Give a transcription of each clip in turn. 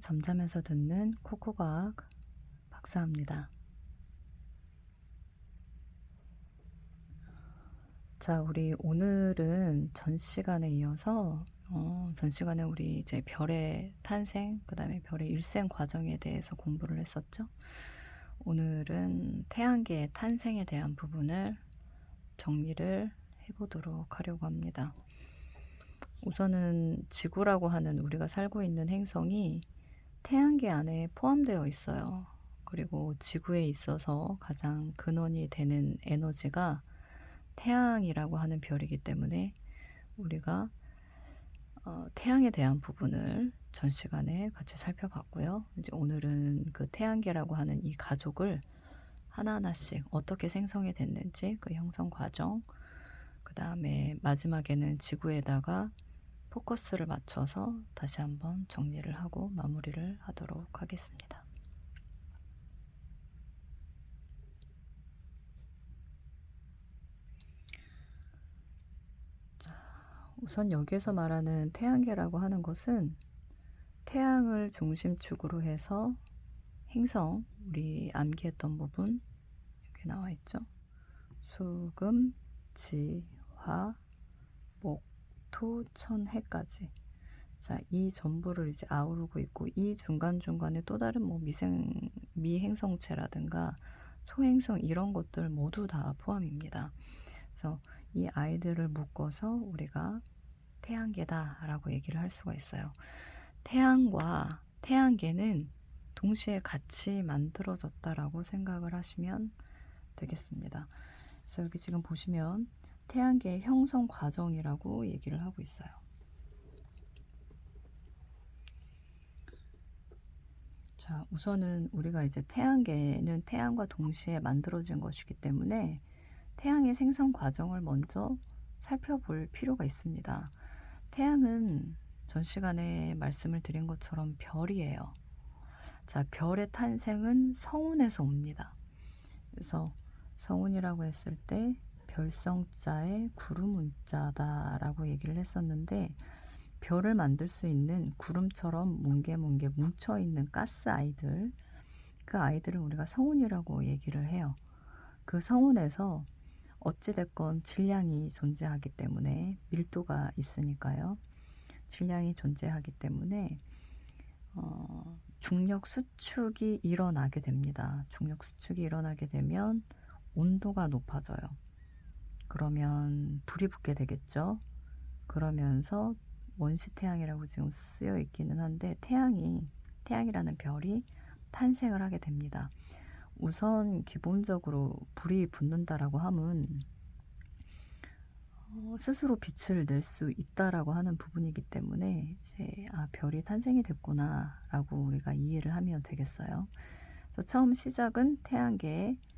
잠자면서 듣는 코코과학 박사입니다. 자, 우리 오늘은 전 시간에 이어서 어, 전 시간에 우리 이제 별의 탄생, 그 다음에 별의 일생 과정에 대해서 공부를 했었죠. 오늘은 태양계의 탄생에 대한 부분을 정리를 해보도록 하려고 합니다. 우선은 지구라고 하는 우리가 살고 있는 행성이 태양계 안에 포함되어 있어요. 그리고 지구에 있어서 가장 근원이 되는 에너지가 태양이라고 하는 별이기 때문에 우리가 어, 태양에 대한 부분을 전 시간에 같이 살펴봤고요. 이제 오늘은 그 태양계라고 하는 이 가족을 하나하나씩 어떻게 생성이 됐는지 그 형성 과정, 그 다음에 마지막에는 지구에다가 포커스를 맞춰서 다시 한번 정리를 하고 마무리를 하도록 하겠습니다. 자, 우선 여기에서 말하는 태양계라고 하는 것은 태양을 중심축으로 해서 행성, 우리 암기했던 부분 여기 나와 있죠. 수금, 지, 화, 목, 토, 천, 해까지. 자, 이 전부를 이제 아우르고 있고 이 중간중간에 또 다른 뭐 미생 미행성체라든가 소행성 이런 것들 모두 다 포함입니다. 그래서 이 아이들을 묶어서 우리가 태양계다라고 얘기를 할 수가 있어요. 태양과 태양계는 동시에 같이 만들어졌다라고 생각을 하시면 되겠습니다. 그래서 여기 지금 보시면 태양계의 형성 과정이라고 얘기를 하고 있어요. 자, 우선은 우리가 이제 태양계는 태양과 동시에 만들어진 것이기 때문에 태양의 생성 과정을 먼저 살펴볼 필요가 있습니다. 태양은 전 시간에 말씀을 드린 것처럼 별이에요. 자, 별의 탄생은 성운에서 옵니다. 그래서 성운이라고 했을 때 별성자의 구름문자다라고 얘기를 했었는데 별을 만들 수 있는 구름처럼 뭉게뭉게 뭉쳐 있는 가스 아이들 그 아이들을 우리가 성운이라고 얘기를 해요. 그 성운에서 어찌됐건 질량이 존재하기 때문에 밀도가 있으니까요. 질량이 존재하기 때문에 어, 중력 수축이 일어나게 됩니다. 중력 수축이 일어나게 되면 온도가 높아져요. 그러면 불이 붙게 되겠죠. 그러면서 원시 태양이라고 지금 쓰여 있기는 한데 태양이 태양이라는 별이 탄생을 하게 됩니다. 우선 기본적으로 불이 붙는다라고 함은 어, 스스로 빛을 낼 수 있다라고 하는 부분이기 때문에 이제 아 별이 탄생이 됐구나라고 우리가 이해를 하면 되겠어요. 그래서 처음 시작은 태양계에 어,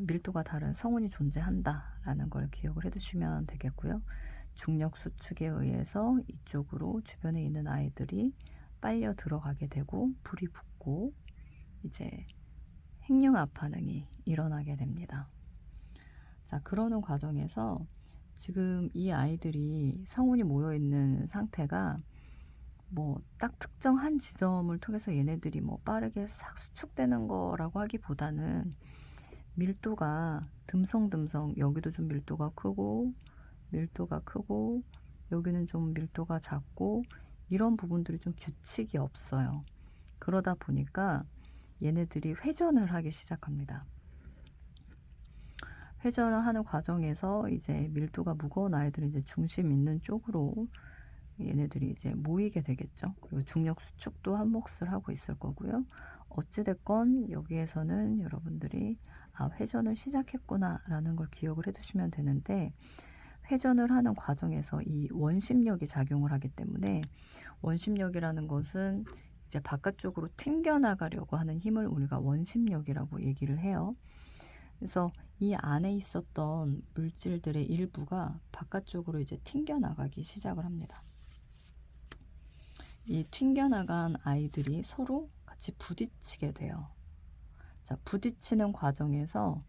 밀도가 다른 성운이 존재한다라는 걸 기억을 해두시면 되겠고요. 중력 수축에 의해서 이쪽으로 주변에 있는 아이들이 빨려 들어가게 되고 불이 붙고 이제 핵융합 반응이 일어나게 됩니다. 자, 그러는 과정에서 지금 이 아이들이 성운이 모여 있는 상태가 뭐 딱 특정한 지점을 통해서 얘네들이 뭐 빠르게 싹 수축되는 거라고 하기보다는 밀도가 듬성듬성 여기도 좀 밀도가 크고 밀도가 크고 여기는 좀 밀도가 작고 이런 부분들이 좀 규칙이 없어요. 그러다 보니까 얘네들이 회전을 하기 시작합니다. 회전을 하는 과정에서 이제 밀도가 무거운 아이들은 이제 중심 있는 쪽으로 얘네들이 이제 모이게 되겠죠. 그리고 중력 수축도 한 몫을 하고 있을 거고요. 어찌됐건 여기에서는 여러분들이 아, 회전을 시작했구나라는 걸 기억을 해두시면 되는데 회전을 하는 과정에서 이 원심력이 작용을 하기 때문에 원심력이라는 것은 이제 바깥쪽으로 튕겨나가려고 하는 힘을 우리가 원심력이라고 얘기를 해요. 그래서 이 안에 있었던 물질들의 일부가 바깥쪽으로 이제 튕겨나가기 시작을 합니다. 이 튕겨나간 아이들이 서로 같이 부딪히게 돼요. 자, 부딪히는 과정에서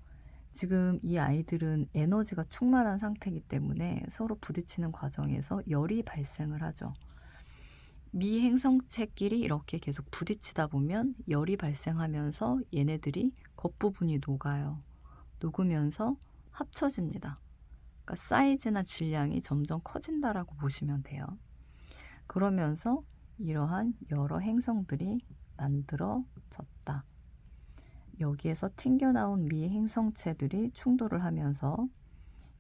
지금 이 아이들은 에너지가 충만한 상태이기 때문에 서로 부딪히는 과정에서 열이 발생을 하죠. 미 행성체끼리 이렇게 계속 부딪히다 보면 열이 발생하면서 얘네들이 겉부분이 녹아요. 녹으면서 합쳐집니다. 그러니까 사이즈나 질량이 점점 커진다라고 보시면 돼요. 그러면서 이러한 여러 행성들이 만들어졌다. 여기에서 튕겨나온 미 행성체들이 충돌을 하면서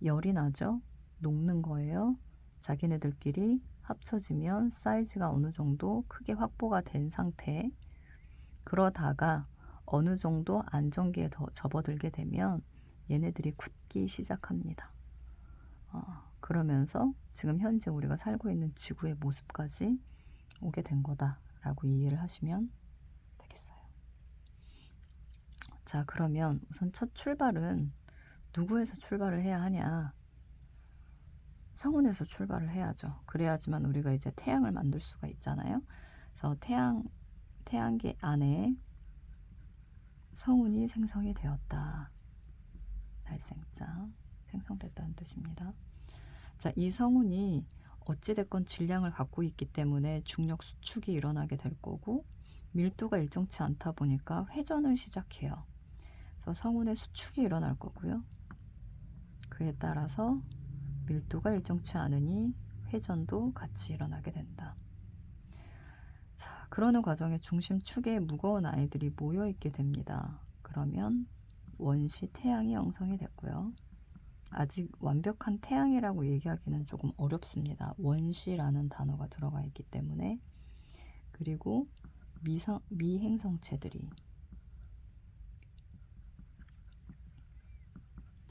열이 나죠. 녹는 거예요. 자기네들끼리 합쳐지면 사이즈가 어느 정도 크게 확보가 된 상태. 그러다가 어느 정도 안정기에 더 접어들게 되면 얘네들이 굳기 시작합니다. 어, 그러면서 지금 현재 우리가 살고 있는 지구의 모습까지 오게 된 거다라고 이해를 하시면 되겠어요. 자, 그러면 우선 첫 출발은 누구에서 출발을 해야 하냐? 성운에서 출발을 해야죠. 그래야지만 우리가 이제 태양을 만들 수가 있잖아요. 그래서 태양 태양계 안에 성운이 생성이 되었다. 날생자 생성됐다는 뜻입니다. 자, 이 성운이 어찌됐건 질량을 갖고 있기 때문에 중력 수축이 일어나게 될 거고 밀도가 일정치 않다 보니까 회전을 시작해요. 그래서 성운의 수축이 일어날 거고요. 그에 따라서 밀도가 일정치 않으니 회전도 같이 일어나게 된다. 자, 그러는 과정에 중심축에 무거운 아이들이 모여 있게 됩니다. 그러면 원시 태양이 형성이 됐고요. 아직 완벽한 태양이라고 얘기하기는 조금 어렵습니다. 원시라는 단어가 들어가 있기 때문에 그리고 미성, 미행성체들이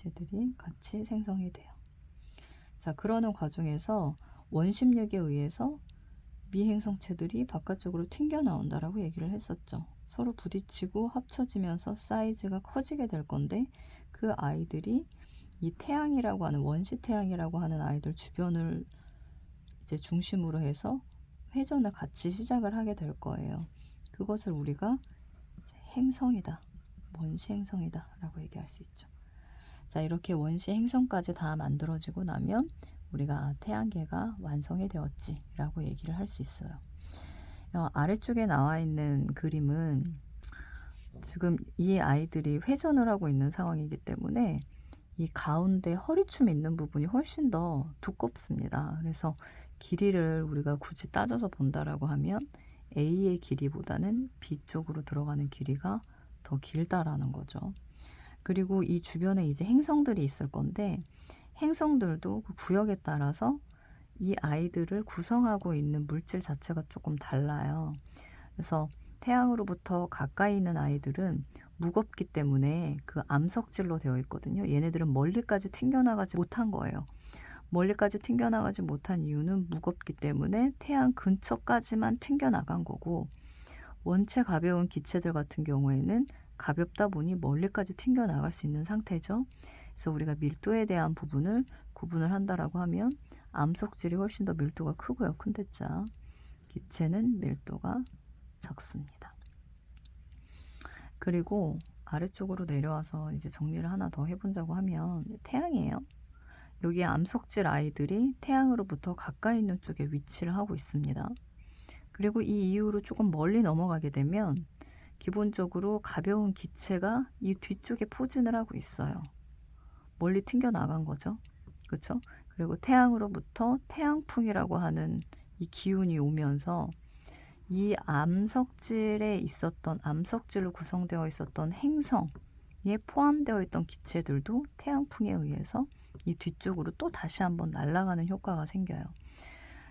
쟤들이 같이 생성이 돼요. 자, 그러는 과정에서 원심력에 의해서 미행성체들이 바깥쪽으로 튕겨 나온다라고 얘기를 했었죠. 서로 부딪히고 합쳐지면서 사이즈가 커지게 될 건데 그 아이들이 이 태양이라고 하는 원시 태양이라고 하는 아이들 주변을 이제 중심으로 해서 회전을 같이 시작을 하게 될 거예요. 그것을 우리가 행성이다, 원시 행성이다라고 얘기할 수 있죠. 자, 이렇게 원시 행성까지 다 만들어지고 나면 우리가 태양계가 완성이 되었지라고 얘기를 할 수 있어요. 어, 아래쪽에 나와 있는 그림은 지금 이 아이들이 회전을 하고 있는 상황이기 때문에 이 가운데 허리춤 있는 부분이 훨씬 더 두껍습니다. 그래서 길이를 우리가 굳이 따져서 본다라고 하면 A의 길이보다는 B 쪽으로 들어가는 길이가 더 길다라는 거죠. 그리고 이 주변에 이제 행성들이 있을 건데 행성들도 그 구역에 따라서 이 아이들을 구성하고 있는 물질 자체가 조금 달라요. 그래서 태양으로부터 가까이 있는 아이들은 무겁기 때문에 그 암석질로 되어 있거든요. 얘네들은 멀리까지 튕겨나가지 못한 거예요. 멀리까지 튕겨나가지 못한 이유는 무겁기 때문에 태양 근처까지만 튕겨나간 거고 원체 가벼운 기체들 같은 경우에는 가볍다 보니 멀리까지 튕겨 나갈 수 있는 상태죠. 그래서 우리가 밀도에 대한 부분을 구분을 한다라고 하면 암석질이 훨씬 더 밀도가 크고요. 큰 대자. 기체는 밀도가 적습니다. 그리고 아래쪽으로 내려와서 이제 정리를 하나 더 해본다고 하면 태양이에요. 여기 암석질 아이들이 태양으로부터 가까이 있는 쪽에 위치를 하고 있습니다. 그리고 이 이후로 조금 멀리 넘어가게 되면 기본적으로 가벼운 기체가 이 뒤쪽에 포진을 하고 있어요. 멀리 튕겨 나간 거죠. 그렇죠? 그리고 태양으로부터 태양풍이라고 하는 이 기운이 오면서 이 암석질에 있었던 암석질로 구성되어 있었던 행성에 포함되어 있던 기체들도 태양풍에 의해서 이 뒤쪽으로 또 다시 한번 날아가는 효과가 생겨요.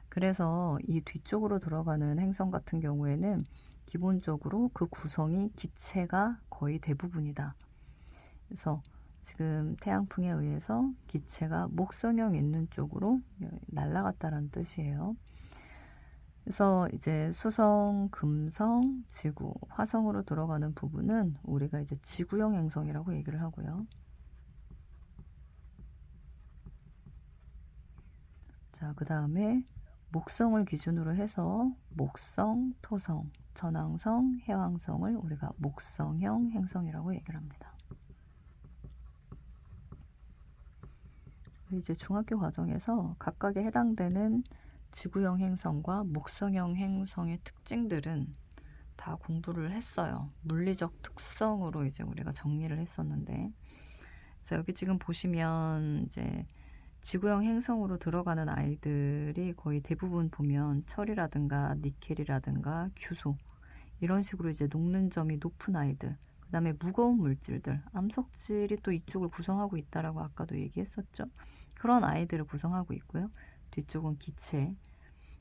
그래서 이 뒤쪽으로 들어가는 행성 같은 경우에는 기본적으로 그 구성이 기체가 거의 대부분이다. 그래서 지금 태양풍에 의해서 기체가 목성형 있는 쪽으로 날아갔다라는 뜻이에요. 그래서 이제 수성, 금성, 지구, 화성으로 들어가는 부분은 우리가 이제 지구형 행성이라고 얘기를 하고요. 자, 그 다음에 목성을 기준으로 해서 목성, 토성, 전왕성, 해왕성을 우리가 목성형 행성이라고 얘기를 합니다. 이제 중학교 과정에서 각각에 해당되는 지구형 행성과 목성형 행성의 특징들은 다 공부를 했어요. 물리적 특성으로 이제 우리가 정리를 했었는데, 여기 지금 보시면 이제 지구형 행성으로 들어가는 아이들이 거의 대부분 보면 철이라든가 니켈이라든가 규소 이런 식으로 이제 녹는 점이 높은 아이들, 그 다음에 무거운 물질들, 암석질이 또 이쪽을 구성하고 있다라고 아까도 얘기했었죠. 그런 아이들을 구성하고 있고요. 뒤쪽은 기체.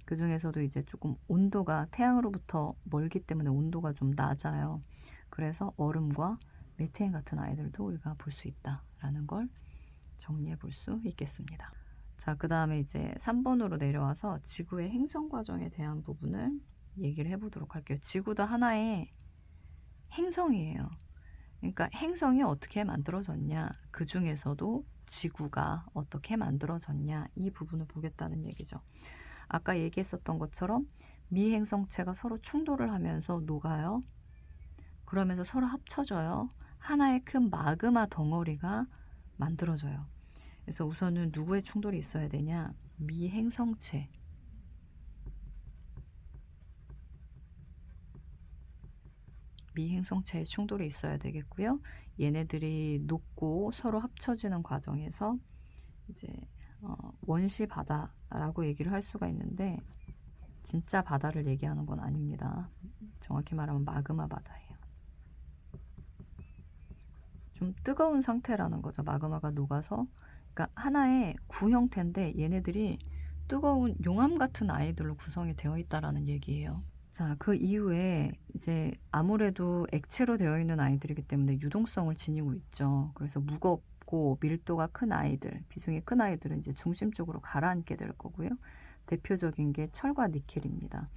그 중에서도 이제 조금 온도가 태양으로부터 멀기 때문에 온도가 좀 낮아요. 그래서 얼음과 메테인 같은 아이들도 우리가 볼 수 있다라는 걸 정리해 볼 수 있겠습니다. 자, 그 다음에 이제 3번으로 내려와서 지구의 행성 과정에 대한 부분을 얘기를 해보도록 할게요. 지구도 하나의 행성이에요. 그러니까 행성이 어떻게 만들어졌냐, 그 중에서도 지구가 어떻게 만들어졌냐, 이 부분을 보겠다는 얘기죠. 아까 얘기했었던 것처럼 미행성체가 서로 충돌을 하면서 녹아요. 그러면서 서로 합쳐져요. 하나의 큰 마그마 덩어리가 만들어져요. 그래서 우선은 누구의 충돌이 있어야 되냐? 미행성체. 미행성체의 충돌이 있어야 되겠고요. 얘네들이 녹고 서로 합쳐지는 과정에서 이제 어, 원시 바다라고 얘기를 할 수가 있는데 진짜 바다를 얘기하는 건 아닙니다. 정확히 말하면 마그마 바다예요. 좀 뜨거운 상태라는 거죠. 마그마가 녹아서 그러니까 하나의 구 형태인데 얘네들이 뜨거운 용암 같은 아이들로 구성이 되어 있다라는 얘기예요. 자, 그 이후에 이제 아무래도 액체로 되어 있는 아이들이기 때문에 유동성을 지니고 있죠. 그래서 무겁고 밀도가 큰 아이들, 비중이 큰 아이들은 이제 중심 쪽으로 가라앉게 될 거고요. 대표적인 게 철과 니켈입니다.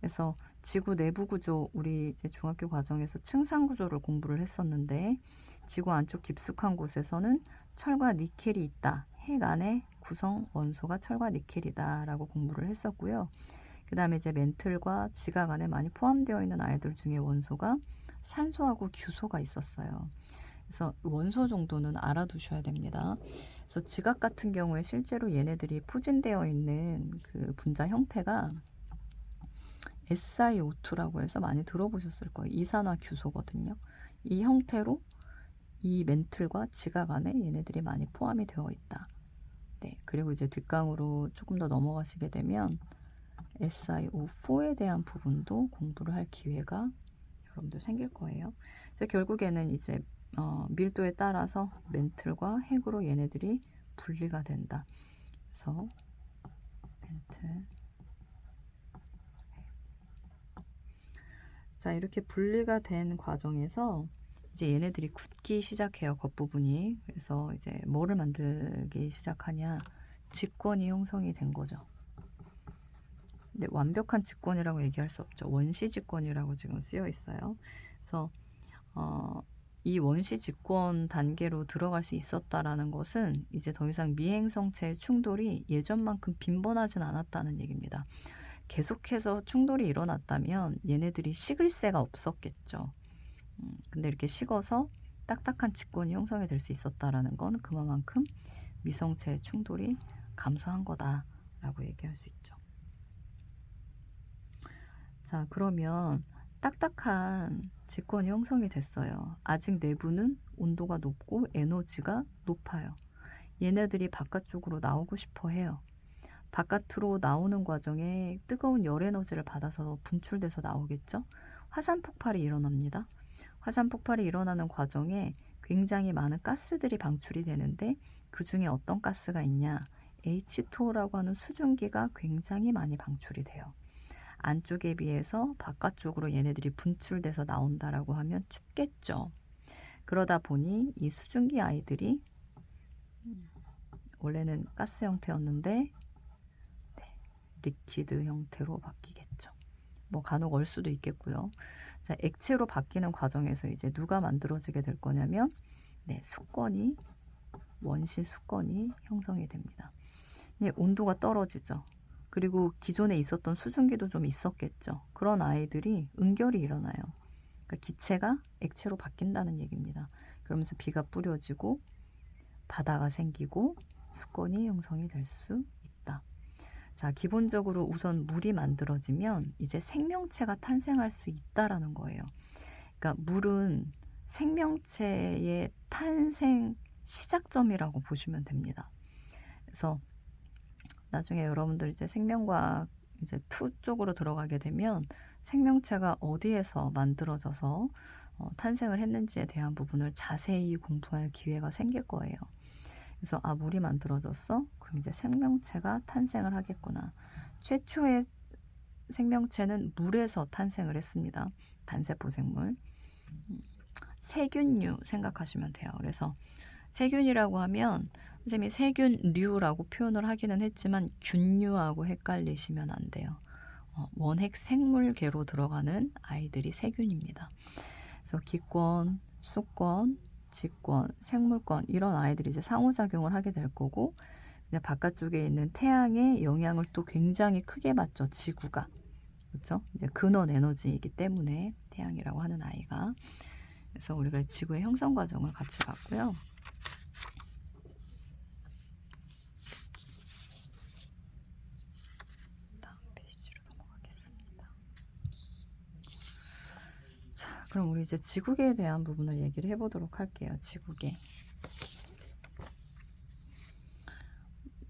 그래서 지구 내부 구조, 우리 이제 중학교 과정에서 층상 구조를 공부를 했었는데 지구 안쪽 깊숙한 곳에서는 철과 니켈이 있다. 핵 안에 구성 원소가 철과 니켈이다라고 공부를 했었고요. 그 다음에 이제 멘틀과 지각 안에 많이 포함되어 있는 아이들 중에 원소가 산소하고 규소가 있었어요. 그래서 원소 정도는 알아두셔야 됩니다. 그래서 지각 같은 경우에 실제로 얘네들이 포진되어 있는 그 분자 형태가 SiO2라고 해서 많이 들어보셨을 거예요. 이산화 규소거든요. 이 형태로 이 멘틀과 지각 안에 얘네들이 많이 포함이 되어 있다. 네, 그리고 이제 뒷강으로 조금 더 넘어가시게 되면 SiO4에 대한 부분도 공부를 할 기회가 여러분들 생길 거예요. 그래서 결국에는 이제 어, 밀도에 따라서 멘틀과 핵으로 얘네들이 분리가 된다. 그래서 멘틀 자 이렇게 분리가 된 과정에서 이제 얘네들이 굳기 시작해요 겉부분이 그래서 이제 뭐를 만들기 시작하냐 직권이 형성이 된 거죠. 근데 완벽한 직권이라고 얘기할 수 없죠. 원시 직권이라고 지금 쓰여 있어요. 그래서 어, 이 원시 직권 단계로 들어갈 수 있었다라는 것은 이제 더 이상 미행성체의 충돌이 예전만큼 빈번하진 않았다는 얘기입니다. 계속해서 충돌이 일어났다면 얘네들이 식을 새가 없었겠죠. 음, 근데 이렇게 식어서 딱딱한 직권이 형성이 될 수 있었다라는 건 그만큼 미성체의 충돌이 감소한 거다라고 얘기할 수 있죠. 자, 그러면 딱딱한 직권이 형성이 됐어요. 아직 내부는 온도가 높고 에너지가 높아요. 얘네들이 바깥쪽으로 나오고 싶어 해요. 바깥으로 나오는 과정에 뜨거운 열 에너지를 받아서 분출돼서 나오겠죠. 화산 폭발이 일어납니다. 화산 폭발이 일어나는 과정에 굉장히 많은 가스들이 방출이 되는데 그 중에 어떤 가스가 있냐? H2O라고 하는 수증기가 굉장히 많이 방출이 돼요. 안쪽에 비해서 바깥쪽으로 얘네들이 분출돼서 나온다라고 하면 춥겠죠. 그러다 보니 이 수증기 아이들이 원래는 가스 형태였는데 네, 리퀴드 형태로 바뀌겠죠. 뭐 간혹 얼 수도 있겠고요. 자, 액체로 바뀌는 과정에서 이제 누가 만들어지게 될 거냐면 네, 수건이 원시 수건이 형성이 됩니다. 네, 온도가 떨어지죠. 그리고 기존에 있었던 수증기도 좀 있었겠죠. 그런 아이들이 응결이 일어나요. 그러니까 기체가 액체로 바뀐다는 얘기입니다. 그러면서 비가 뿌려지고 바다가 생기고 수건이 형성이 될 수. 자, 기본적으로 우선 물이 만들어지면 이제 생명체가 탄생할 수 있다라는 거예요. 그러니까 물은 생명체의 탄생 시작점이라고 보시면 됩니다. 그래서 나중에 여러분들 이제 생명과학 이제 투 쪽으로 들어가게 되면 생명체가 어디에서 만들어져서 어, 탄생을 했는지에 대한 부분을 자세히 공부할 기회가 생길 거예요. 그래서 아 물이 만들어졌어? 그럼 이제 생명체가 탄생을 하겠구나. 최초의 생명체는 물에서 탄생을 했습니다. 단세포 생물. 음, 세균류 생각하시면 돼요. 그래서 세균이라고 하면 선생님이 세균류라고 표현을 하기는 했지만 균류하고 헷갈리시면 안 돼요. 어, 원핵 생물계로 들어가는 아이들이 세균입니다. 그래서 기권, 수권, 직권, 생물권 이런 아이들이 이제 상호작용을 하게 될 거고 이제 바깥쪽에 있는 태양의 영향을 또 굉장히 크게 받죠. 지구가. 그렇죠? 이제 근원 에너지이기 때문에 태양이라고 하는 아이가 그래서 우리가 지구의 형성 과정을 같이 봤고요. 다음 페이지로 넘어가겠습니다. 자, 그럼 우리 이제 지구계에 대한 부분을 얘기를 해보도록 할게요. 지구계.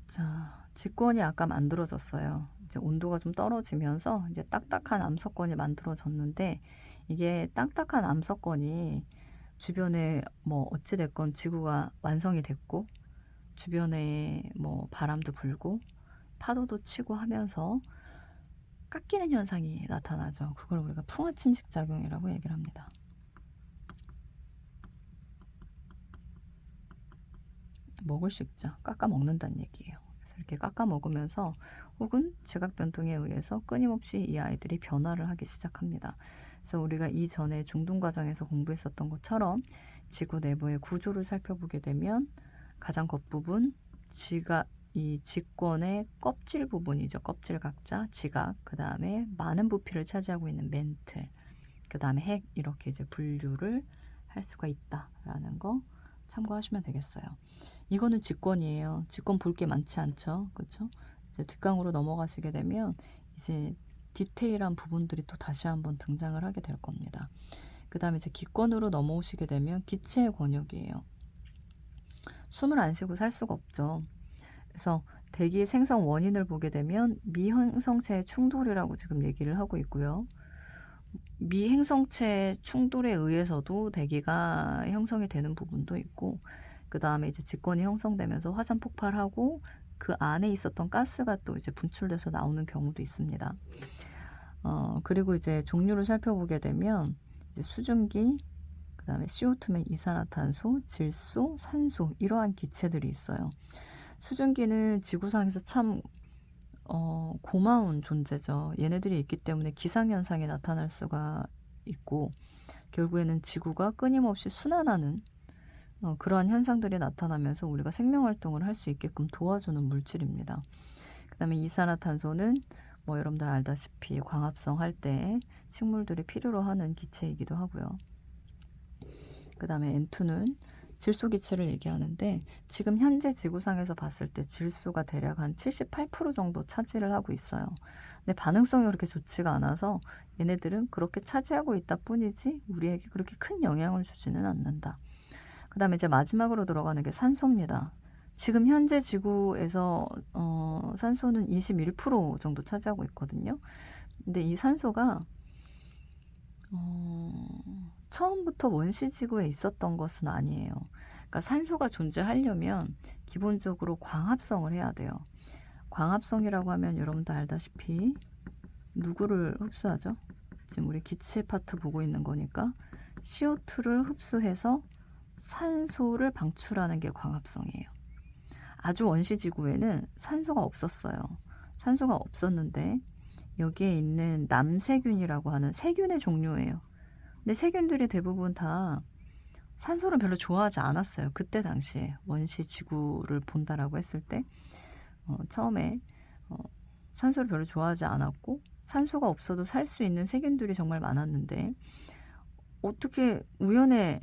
자, 직권이 아까 만들어졌어요. 이제 온도가 좀 떨어지면서 이제 딱딱한 암석권이 만들어졌는데 이게 딱딱한 암석권이 주변에 뭐 어찌 됐건 지구가 완성이 됐고 주변에 뭐 바람도 불고 파도도 치고 하면서 깎이는 현상이 나타나죠. 그걸 우리가 풍화 침식 작용이라고 얘기를 합니다. 먹을 수 있죠. 깎아 먹는다는 얘기예요. 그래서 이렇게 깎아 먹으면서 혹은 지각 변동에 의해서 끊임없이 이 아이들이 변화를 하기 시작합니다. 그래서 우리가 이전에 중등 과정에서 공부했었던 것처럼 지구 내부의 구조를 살펴보게 되면 가장 겉부분 지각 이 직권의 껍질 부분이죠. 껍질 각자, 지각, 그 다음에 많은 부피를 차지하고 있는 멘틀, 그 다음에 핵 이렇게 이제 분류를 할 수가 있다라는 거 참고하시면 되겠어요. 이거는 직권이에요. 직권 볼 게 많지 않죠, 그렇죠? 이제 뒷강으로 넘어가시게 되면 이제 디테일한 부분들이 또 다시 한번 등장을 하게 될 겁니다. 그 다음에 이제 기권으로 넘어오시게 되면 기체의 권역이에요. 숨을 안 쉬고 살 수가 없죠. 그래서 대기 생성 원인을 보게 되면 미행성체의 충돌이라고 지금 얘기를 하고 있고요. 미행성체 충돌에 의해서도 대기가 형성이 되는 부분도 있고, 그 다음에 이제 직권이 형성되면서 화산 폭발하고 그 안에 있었던 가스가 또 이제 분출돼서 나오는 경우도 있습니다. 어, 그리고 이제 종류를 살펴보게 되면 이제 수증기, 그 다음에 CO2면 이산화탄소, 질소, 산소 이러한 기체들이 있어요. 수증기는 지구상에서 참 어, 고마운 존재죠. 얘네들이 있기 때문에 기상현상이 나타날 수가 있고, 결국에는 지구가 끊임없이 순환하는 어, 그러한 현상들이 나타나면서 우리가 생명활동을 할 수 있게끔 도와주는 물질입니다. 그 다음에 이산화탄소는 뭐 여러분들 알다시피 광합성 할 때 식물들이 필요로 하는 기체이기도 하고요. 그 다음에 N2는 질소 기체를 얘기하는데 지금 현재 지구상에서 봤을 때 질소가 대략 한 78% 정도 차지를 하고 있어요. 근데 반응성이 그렇게 좋지가 않아서 얘네들은 그렇게 차지하고 있다 뿐이지 우리에게 그렇게 큰 영향을 주지는 않는다. 그 다음에 이제 마지막으로 들어가는 게 산소입니다. 지금 현재 지구에서 어, 산소는 21% 정도 차지하고 있거든요. 근데 이 산소가 어, 처음부터 원시 지구에 있었던 것은 아니에요. 그러니까 산소가 존재하려면 기본적으로 광합성을 해야 돼요. 광합성이라고 하면 여러분도 알다시피 누구를 흡수하죠? 지금 우리 기체 파트 보고 있는 거니까 CO2를 흡수해서 산소를 방출하는 게 광합성이에요. 아주 원시 지구에는 산소가 없었어요. 산소가 없었는데 여기에 있는 남세균이라고 하는 세균의 종류예요. 근데 세균들이 대부분 다 산소를 별로 좋아하지 않았어요. 그때 당시에 원시 지구를 본다라고 했을 때 어, 처음에 어, 산소를 별로 좋아하지 않았고 산소가 없어도 살 수 있는 세균들이 정말 많았는데 어떻게 우연의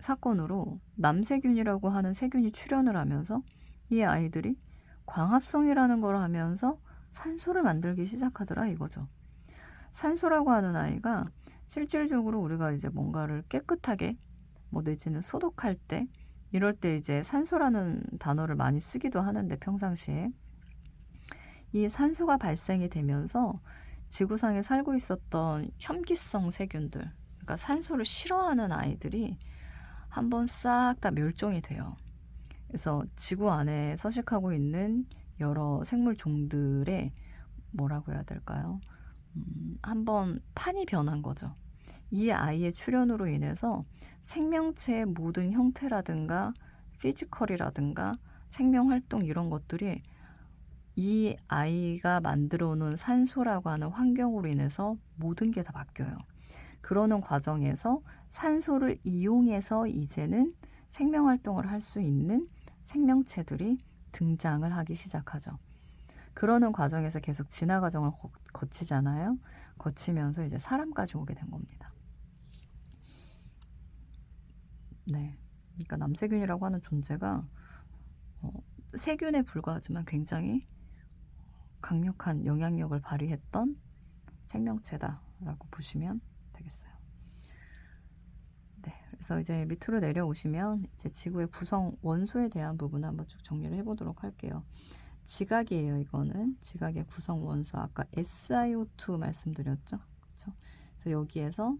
사건으로 남세균이라고 하는 세균이 출현을 하면서 이 아이들이 광합성이라는 걸 하면서 산소를 만들기 시작하더라 이거죠. 산소라고 하는 아이가 실질적으로 우리가 이제 뭔가를 깨끗하게 뭐 내지는 소독할 때 이럴 때 이제 산소라는 단어를 많이 쓰기도 하는데 평상시에 이 산소가 발생이 되면서 지구상에 살고 있었던 혐기성 세균들 그러니까 산소를 싫어하는 아이들이 한번 싹 다 멸종이 돼요. 그래서 지구 안에 서식하고 있는 여러 생물 종들의 뭐라고 해야 될까요? 음, 한번 판이 변한 거죠. 이 아이의 출현으로 인해서 생명체의 모든 형태라든가 피지컬이라든가 생명 활동 이런 것들이 이 아이가 만들어 놓은 산소라고 하는 환경으로 인해서 모든 게 다 바뀌어요. 그러는 과정에서 산소를 이용해서 이제는 생명 활동을 할 수 있는 생명체들이 등장을 하기 시작하죠. 그러는 과정에서 계속 진화 과정을 거- 거치잖아요. 거치면서 이제 사람까지 오게 된 겁니다. 네. 그러니까 남세균이라고 하는 존재가 어, 세균에 불과하지만 굉장히 강력한 영향력을 발휘했던 생명체다라고 보시면 되겠어요. 네. 그래서 이제 밑으로 내려오시면 이제 지구의 구성 원소에 대한 부분을 한번 쭉 정리를 해보도록 할게요. 지각이에요. 이거는 지각의 구성 원소 아까 SiO2 말씀드렸죠. 그렇죠? 그래서 여기에서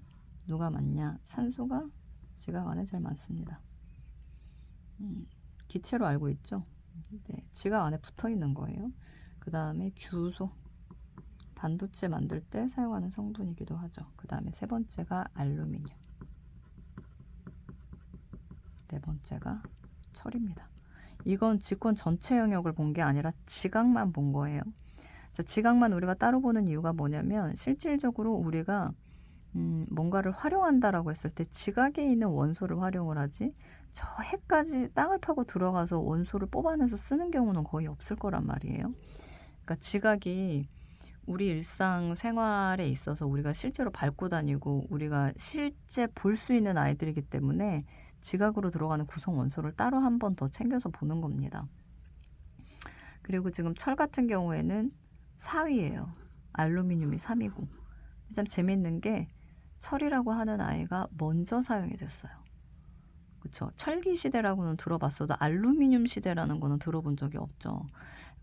누가 많냐? 산소가 지각 안에 제일 많습니다. 음, 기체로 알고 있죠. 네, 지각 안에 붙어 있는 거예요. 그 다음에 규소 반도체 만들 때 사용하는 성분이기도 하죠. 그 다음에 세 번째가 알루미늄. 네 번째가 철입니다. 이건 직권 전체 영역을 본 게 아니라 지각만 본 거예요. 자, 지각만 우리가 따로 보는 이유가 뭐냐면 실질적으로 우리가 음, 뭔가를 활용한다라고 했을 때 지각에 있는 원소를 활용을 하지 저 해까지 땅을 파고 들어가서 원소를 뽑아내서 쓰는 경우는 거의 없을 거란 말이에요. 그러니까 지각이 우리 일상 생활에 있어서 우리가 실제로 밟고 다니고 우리가 실제 볼 수 있는 아이들이기 때문에 지각으로 들어가는 구성 원소를 따로 한 번 더 챙겨서 보는 겁니다. 그리고 지금 철 같은 경우에는 4위예요. 알루미늄이 3위고. 참 재밌는 게 철이라고 하는 아이가 먼저 사용이 됐어요. 그렇죠. 철기 시대라고는 들어봤어도 알루미늄 시대라는 거는 들어본 적이 없죠.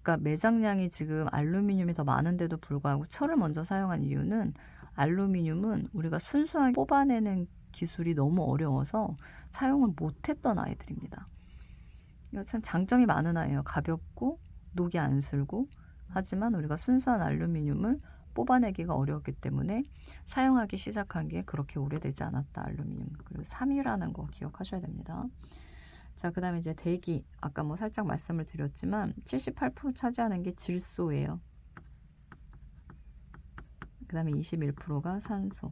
그러니까 매장량이 지금 알루미늄이 더 많은데도 불구하고 철을 먼저 사용한 이유는 알루미늄은 우리가 순수하게 뽑아내는 기술이 너무 어려워서 사용을 못했던 아이들입니다. 참 장점이 많은 아이예요. 가볍고 녹이 안 슬고 하지만 우리가 순수한 알루미늄을 뽑아내기가 어려웠기 때문에 사용하기 시작한 게 그렇게 오래되지 않았다 알루미늄 그리고 3위라는 거 기억하셔야 됩니다. 자, 그 다음에 이제 대기. 아까 뭐 살짝 말씀을 드렸지만 78% 차지하는 게 질소예요. 그 다음에 21%가 산소.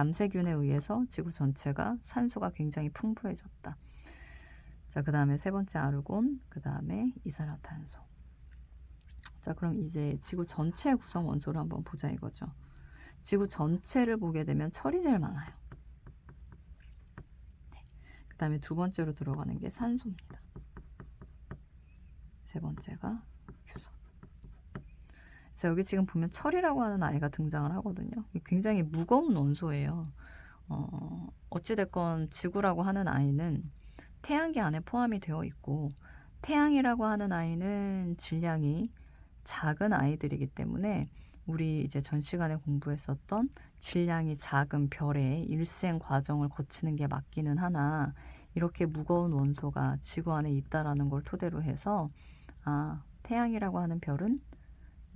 남세균에 의해서 지구 전체가 산소가 굉장히 풍부해졌다. 자, 그 다음에 세 번째 아르곤, 그 다음에 이산화탄소. 자, 그럼 이제 지구 전체 구성 원소를 한번 보자 이거죠. 지구 전체를 보게 되면 철이 제일 많아요. 그 다음에 두 번째로 들어가는 게 산소입니다. 세 번째가. 자, 여기 지금 보면 철이라고 하는 아이가 등장을 하거든요. 굉장히 무거운 원소예요. 어, 어찌됐건 지구라고 하는 아이는 태양계 안에 포함이 되어 있고, 태양이라고 하는 아이는 질량이 작은 아이들이기 때문에 우리 이제 전 시간에 공부했었던 질량이 작은 별의 일생 과정을 거치는 게 맞기는 하나 이렇게 무거운 원소가 지구 안에 있다라는 걸 토대로 해서 아 태양이라고 하는 별은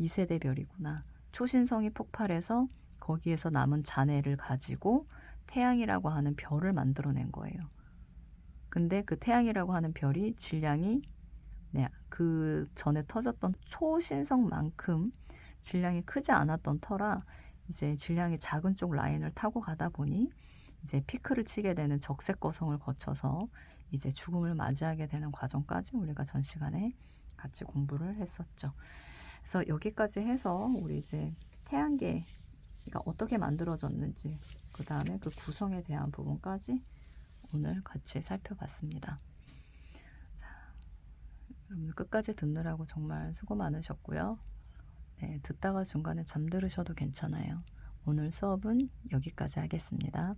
2세대 별이구나 초신성이 폭발해서 거기에서 남은 잔해를 가지고 태양이라고 하는 별을 만들어낸 거예요. 근데 그 태양이라고 하는 별이 질량이 네, 그 전에 터졌던 초신성만큼 질량이 크지 않았던 터라 이제 질량이 작은 쪽 라인을 타고 가다 보니 이제 피크를 치게 되는 적색 거성을 거쳐서 이제 죽음을 맞이하게 되는 과정까지 우리가 전 시간에 같이 공부를 했었죠. 그래서 여기까지 해서 우리 이제 태양계가 어떻게 만들어졌는지 그 다음에 그 구성에 대한 부분까지 오늘 같이 살펴봤습니다. 여러분 끝까지 듣느라고 정말 수고 많으셨고요. 네, 듣다가 중간에 잠들으셔도 괜찮아요. 오늘 수업은 여기까지 하겠습니다.